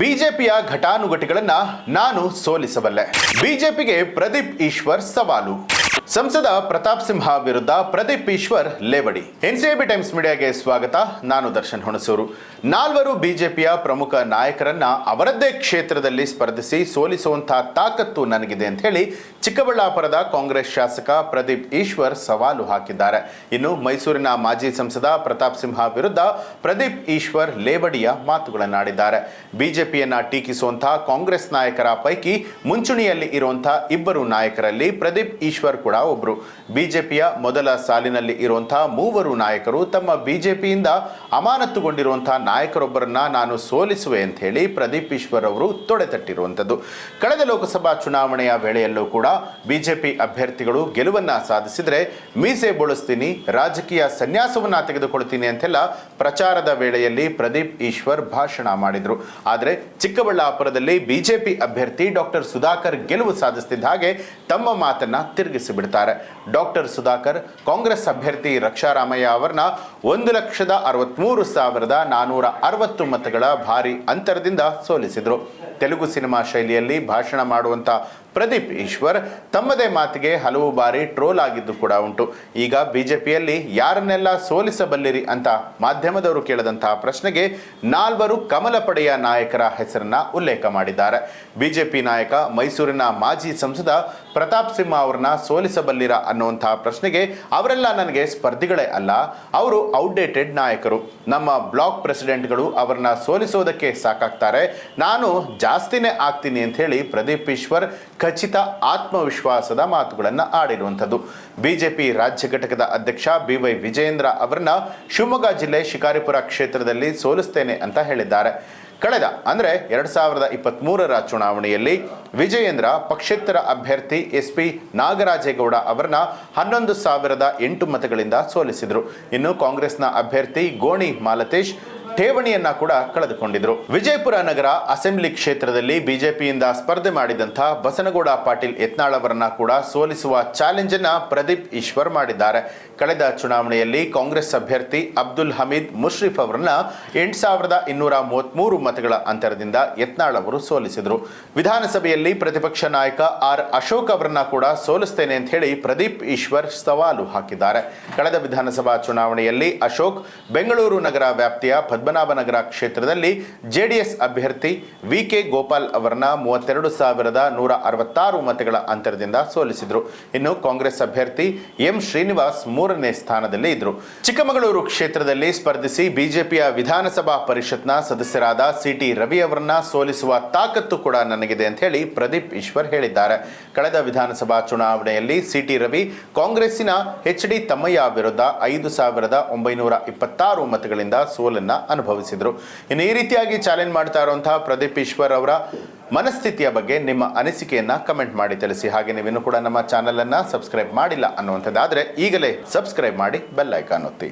ಬಿಜೆಪಿಯ ಘಟಾನುಘಟಿಗಳನ್ನ ನಾನು ಸೋಲಿಸಬಲ್ಲೆ. ಬಿಜೆಪಿಗೆ ಪ್ರದೀಪ್ ಈಶ್ವರ್ ಸವಾಲು. ಸಂಸದ ಪ್ರತಾಪ್ ಸಿಂಹ ವಿರುದ್ಧ ಪ್ರದೀಪ್ ಈಶ್ವರ್ ಲೇವಡಿ. ಎನ್ಸಿಎಬಿ ಟೈಮ್ಸ್ ಮೀಡಿಯಾಗೆ ಸ್ವಾಗತ. ನಾನು ದರ್ಶನ್ ಹುಣಸೂರು. ನಾಲ್ವರು ಬಿಜೆಪಿಯ ಪ್ರಮುಖ ನಾಯಕರನ್ನ ಅವರದ್ದೇ ಕ್ಷೇತ್ರದಲ್ಲಿ ಸ್ಪರ್ಧಿಸಿ ಸೋಲಿಸುವಂತಹ ತಾಕತ್ತು ನನಗಿದೆ ಅಂತ ಹೇಳಿ ಚಿಕ್ಕಬಳ್ಳಾಪುರದ ಕಾಂಗ್ರೆಸ್ ಶಾಸಕ ಪ್ರದೀಪ್ ಈಶ್ವರ್ ಸವಾಲು ಹಾಕಿದ್ದಾರೆ. ಇನ್ನು ಮೈಸೂರಿನ ಮಾಜಿ ಸಂಸದ ಪ್ರತಾಪ್ ಸಿಂಹ ವಿರುದ್ಧ ಪ್ರದೀಪ್ ಈಶ್ವರ್ ಲೇವಡಿಯ ಮಾತುಗಳನ್ನಾಡಿದ್ದಾರೆ. ಬಿಜೆಪಿಯನ್ನ ಟೀಕಿಸುವಂತಹ ಕಾಂಗ್ರೆಸ್ ನಾಯಕರ ಪೈಕಿ ಮುಂಚೂಣಿಯಲ್ಲಿ ಇರುವಂತಹ ಇಬ್ಬರು ನಾಯಕರಲ್ಲಿ ಪ್ರದೀಪ್ ಈಶ್ವರ್ ಒಬ್ರು. ಬಿಜೆಪಿಯ ಮೊದಲ ಸಾಲಿನಲ್ಲಿ ಇರುವಂತಹ ಮೂವರು ನಾಯಕರು ತಮ್ಮ ಬಿಜೆಪಿಯಿಂದ ಅಮಾನತುಗೊಂಡಿರುವಂತಹ ನಾಯಕರೊಬ್ಬರನ್ನ ನಾನು ಸೋಲಿಸುವೆ ಅಂತ ಹೇಳಿ ಪ್ರದೀಪ್ ಈಶ್ವರ್ ಅವರು ತೊಡೆತಟ್ಟಿರುವಂಥದ್ದು ಕಳೆದ ಲೋಕಸಭಾ ಚುನಾವಣೆಯ ವೇಳೆಯಲ್ಲೂ ಕೂಡ ಬಿಜೆಪಿ ಅಭ್ಯರ್ಥಿಗಳು ಗೆಲುವನ್ನ ಸಾಧಿಸಿದ್ರೆ ಮೀಸೆ ಬೋಳಿಸ್ತೀನಿ, ರಾಜಕೀಯ ಸನ್ಯಾಸವನ್ನ ತೆಗೆದುಕೊಳ್ತೀನಿ ಅಂತೆಲ್ಲ ಪ್ರಚಾರದ ವೇಳೆಯಲ್ಲಿ ಪ್ರದೀಪ್ ಈಶ್ವರ್ ಭಾಷಣ ಮಾಡಿದ್ರು. ಆದರೆ ಚಿಕ್ಕಬಳ್ಳಾಪುರದಲ್ಲಿ ಬಿಜೆಪಿ ಅಭ್ಯರ್ಥಿ ಡಾಕ್ಟರ್ ಸುಧಾಕರ್ ಗೆಲುವು ಸಾಧಿಸುತ್ತಿದ್ದ ಹಾಗೆ ತಮ್ಮ ಮಾತನ್ನ ತಿರುಗಿಸಿ ಬಿಡ್ತಾರೆ. ಡಾಕ್ಟರ್ ಸುಧಾಕರ್, ಕಾಂಗ್ರೆಸ್ ಅಭ್ಯರ್ಥಿ ರಕ್ಷಾರಾಮಯ್ಯ ಅವರನ್ನ ಒಂದು ಲಕ್ಷದ ಅರವತ್ಮೂರು ಸಾವಿರದ ನಾನೂರ ಅರವತ್ತು ಮತಗಳ ಭಾರಿ ಅಂತರದಿಂದ ಸೋಲಿಸಿದರು. ತೆಲುಗು ಸಿನಿಮಾ ಶೈಲಿಯಲ್ಲಿ ಭಾಷಣ ಮಾಡುವಂತ ಪ್ರದೀಪ್ ಈಶ್ವರ್ ತಮ್ಮದೇ ಮಾತಿಗೆ ಹಲವು ಬಾರಿ ಟ್ರೋಲ್ ಆಗಿದ್ದು ಕೂಡ ಉಂಟು. ಈಗ ಬಿಜೆಪಿಯಲ್ಲಿ ಯಾರನ್ನೆಲ್ಲ ಸೋಲಿಸಬಲ್ಲಿರಿ ಅಂತ ಮಾಧ್ಯಮದವರು ಕೇಳದಂತಹ ಪ್ರಶ್ನೆಗೆ ನಾಲ್ವರು ಕಮಲ ಪಡೆಯ ನಾಯಕರ ಹೆಸರನ್ನ ಉಲ್ಲೇಖ ಮಾಡಿದ್ದಾರೆ. ಬಿಜೆಪಿ ನಾಯಕ ಮೈಸೂರಿನ ಮಾಜಿ ಸಂಸದ ಪ್ರತಾಪ್ ಸಿಂಹ ಅವರನ್ನ ಸೋಲಿಸಬಲ್ಲಿರ ಅನ್ನುವಂತಹ ಪ್ರಶ್ನೆಗೆ ಅವರೆಲ್ಲ ನನಗೆ ಸ್ಪರ್ಧಿಗಳೇ ಅಲ್ಲ, ಅವರು ಔಟ್ಡೇಟೆಡ್ ನಾಯಕರು. ನಮ್ಮ ಬ್ಲಾಕ್ ಪ್ರೆಸಿಡೆಂಟ್ಗಳು ಅವರನ್ನ ಸೋಲಿಸೋದಕ್ಕೆ ಸಾಕಾಗ್ತಾರೆ. ನಾನು ಜಾಸ್ತಿನೇ ಆಗ್ತೀನಿ ಅಂತ ಹೇಳಿ ಪ್ರದೀಪ್ ಈಶ್ವರ್ ಖಚಿತ ಆತ್ಮವಿಶ್ವಾಸದ ಮಾತುಗಳನ್ನು ಆಡಿರುವಂಥದ್ದು. ಬಿಜೆಪಿ ರಾಜ್ಯ ಘಟಕದ ಅಧ್ಯಕ್ಷ ಬಿ ವೈ ವಿಜಯೇಂದ್ರ ಅವರನ್ನ ಶಿವಮೊಗ್ಗ ಜಿಲ್ಲೆ ಶಿಕಾರಿಪುರ ಕ್ಷೇತ್ರದಲ್ಲಿ ಸೋಲಿಸ್ತೇನೆ ಅಂತ ಹೇಳಿದ್ದಾರೆ. ಕಳೆದ ಅಂದರೆ ಎರಡು ಸಾವಿರದ ಇಪ್ಪತ್ತ್ಮೂರರ ಚುನಾವಣೆಯಲ್ಲಿ ವಿಜಯೇಂದ್ರ ಪಕ್ಷೇತರ ಅಭ್ಯರ್ಥಿ ಎಸ್ ಪಿ ನಾಗರಾಜೇಗೌಡ ಅವರನ್ನ ಹನ್ನೊಂದು ಸಾವಿರದ ಎಂಟು ಮತಗಳಿಂದ ಸೋಲಿಸಿದರು. ಇನ್ನು ಕಾಂಗ್ರೆಸ್ನ ಅಭ್ಯರ್ಥಿ ಗೋಣಿ ಮಾಲತೇಶ್ ಠೇವಣಿಯನ್ನ ಕೂಡ ಕಳೆದುಕೊಂಡಿದ್ರು. ವಿಜಯಪುರ ನಗರ ಅಸೆಂಬ್ಲಿ ಕ್ಷೇತ್ರದಲ್ಲಿ ಬಿಜೆಪಿಯಿಂದ ಸ್ಪರ್ಧೆ ಮಾಡಿದಂತಹ ಬಸನಗೌಡ ಪಾಟೀಲ್ ಯತ್ನಾಳ್ ಅವರನ್ನ ಕೂಡ ಸೋಲಿಸುವ ಚಾಲೆಂಜ್ ಅನ್ನ ಪ್ರದೀಪ್ ಈಶ್ವರ್ ಮಾಡಿದ್ದಾರೆ. ಕಳೆದ ಚುನಾವಣೆಯಲ್ಲಿ ಕಾಂಗ್ರೆಸ್ ಅಭ್ಯರ್ಥಿ ಅಬ್ದುಲ್ ಹಮೀದ್ ಮುಷ್ರಿಫ್ ಅವರನ್ನ ಎಂಟು ಸಾವಿರದ ಇನ್ನೂರ ಮೂವತ್ಮೂರು ಮತಗಳ ಅಂತರದಿಂದ ಯತ್ನಾಳ್ ಅವರು ಸೋಲಿಸಿದ್ರು. ವಿಧಾನಸಭೆಯಲ್ಲಿ ಪ್ರತಿಪಕ್ಷ ನಾಯಕ ಆರ್ ಅಶೋಕ್ ಅವರನ್ನ ಕೂಡ ಸೋಲಿಸ್ತೇನೆ ಅಂತ ಹೇಳಿ ಪ್ರದೀಪ್ ಈಶ್ವರ್ ಸವಾಲು ಹಾಕಿದ್ದಾರೆ. ಕಳೆದ ವಿಧಾನಸಭಾ ಚುನಾವಣೆಯಲ್ಲಿ ಅಶೋಕ್ ಬೆಂಗಳೂರು ನಗರ ವ್ಯಾಪ್ತಿಯ ಪದ್ಮನಾಭನಗರ ಕ್ಷೇತ್ರದಲ್ಲಿ ಜೆಡಿಎಸ್ ಅಭ್ಯರ್ಥಿ ವಿ ಕೆ ಗೋಪಾಲ್ ಅವರನ್ನ ಮೂವತ್ತೆರಡು ಸಾವಿರದ ನೂರ ಅರವತ್ತಾರು ಮತಗಳ ಅಂತರದಿಂದ ಸೋಲಿಸಿದ್ರು. ಇನ್ನು ಕಾಂಗ್ರೆಸ್ ಅಭ್ಯರ್ಥಿ ಎಂ ಶ್ರೀನಿವಾಸ್ ಮೂರನೇ ಸ್ಥಾನದಲ್ಲಿ ಇದ್ರು. ಚಿಕ್ಕಮಗಳೂರು ಕ್ಷೇತ್ರದಲ್ಲಿ ಸ್ಪರ್ಧಿಸಿ ಬಿಜೆಪಿಯ ವಿಧಾನಸಭಾ ಪರಿಷತ್ನ ಸದಸ್ಯರಾದ ಸಿಟಿ ರವಿ ಅವರನ್ನ ಸೋಲಿಸುವ ತಾಕತ್ತು ಕೂಡ ನನಗಿದೆ ಅಂತ ಹೇಳಿ ಪ್ರದೀಪ್ ಈಶ್ವರ್ ಹೇಳಿದ್ದಾರೆ. ಕಳೆದ ವಿಧಾನಸಭಾ ಚುನಾವಣೆಯಲ್ಲಿ ಸಿಟಿ ರವಿ ಕಾಂಗ್ರೆಸ್ಸಿನ ಎಚ್ ಡಿ ತಮ್ಮಯ್ಯ ವಿರುದ್ಧ ಐದು ಸಾವಿರದ ಒಂಬೈನೂರ ಇಪ್ಪತ್ತಾರು ಮತಗಳಿಂದ ಸೋಲನ್ನ ಅನುಭವಿಸಿದ್ರು. ಇನ್ನು ಈ ರೀತಿಯಾಗಿ ಚಾಲೆಂಜ್ ಮಾಡ್ತಾ ಇರುವಂತಹ ಪ್ರದೀಪ್ ಈಶ್ವರ್ ಅವರ ಮನಸ್ಥಿತಿಯ ಬಗ್ಗೆ ನಿಮ್ಮ ಅನಿಸಿಕೆಯನ್ನ ಕಮೆಂಟ್ ಮಾಡಿ ತಿಳಿಸಿ. ಹಾಗೆ ನೀವಿನ್ನೂ ಕೂಡ ನಮ್ಮ ಚಾನೆಲ್ ಅನ್ನ ಸಬ್ಸ್ಕ್ರೈಬ್ ಮಾಡಿಲ್ಲ ಅನ್ನುವಂಥದ್ದಾದ್ರೆ ಈಗಲೇ ಸಬ್ಸ್ಕ್ರೈಬ್ ಮಾಡಿ ಬೆಲ್ ಐಕಾನ್ ಒತ್ತಿ.